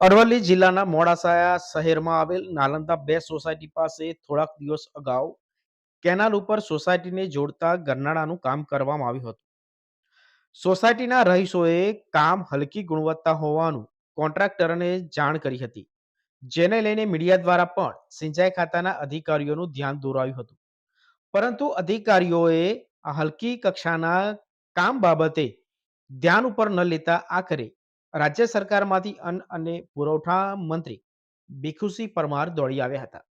અરવલ્લી જિલ્લાના મોડાસાયા શહેરમાં આવેલ નાલંદા બે સોસાયટી પાસે થોડાક દિવસ અગાઉ કેનાલ ઉપર સોસાયટીને જોડતા ગરનાળાનું કામ કરવામાં આવ્યું હતું. સોસાયટીના રહીશોએ કામ હલકી ગુણવત્તા હોવાનું કોન્ટ્રાક્ટરને જાણ કરી હતી, જેને લઈને મીડિયા દ્વારા પણ સિંચાઈ ખાતાના અધિકારીઓનું ધ્યાન દોરાયું હતું. પરંતુ અધિકારીઓએ હલકી કક્ષાના કામ બાબતે ધ્યાન ઉપર ન લેતા આખરે રાજ્ય સરકારમાંથી અન્ન અને પુરવઠા મંત્રી ભીખુસિંહ પરમાર દોડી આવ્યા હતા.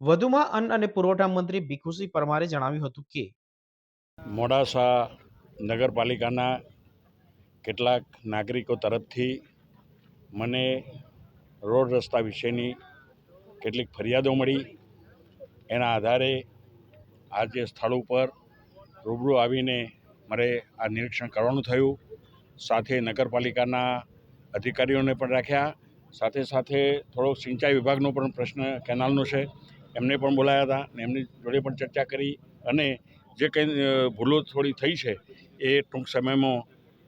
વધુમાં અન્ન અને પુરવઠા મંત્રી ભીખુસિંહ પરમારે જણાવ્યું હતું કે મોડાસા નગરપાલિકાના કેટલાક નાગરિકો તરફથી મને રોડ રસ્તા વિશેની કેટલીક ફરિયાદો મળી. એના આધારે આજે સ્થળ ઉપર રૂબરૂ આવીને મારે આ નિરીક્ષણ કરવાનું થયું. સાથે નગરપાલિકાના અધિકારીઓને પણ રાખ્યા. સાથે સાથે થોડોક સિંચાઈ વિભાગનો પણ પ્રશ્ન કેનાલનો છે. એમને પણ બોલાયા હતા અને એમની જોડે પણ ચર્ચા કરી અને જે કંઈ ભૂલો થોડી થઈ છે એ ટૂંક સમયમાં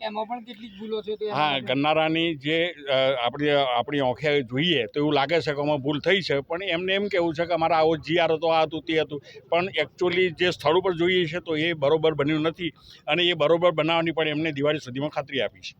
એમાં પણ કેટલીક ભૂલો છે હા ગન્નારાની જે આપણી આપણી આંખે જોઈએ તો એવું લાગે છે કે આમાં ભૂલ થઈ છે પણ એમને એમ કેવું છે કે અમારા આવો જીઆર હતો આ હતું તે હતું. પણ એકચ્યુઅલી જે સ્થળ ઉપર જોઈએ છે તો એ બરોબર બન્યું નથી અને એ બરોબર બનાવવાની પણ એમને દિવાળી સુધીમાં ખાતરી આપી છે.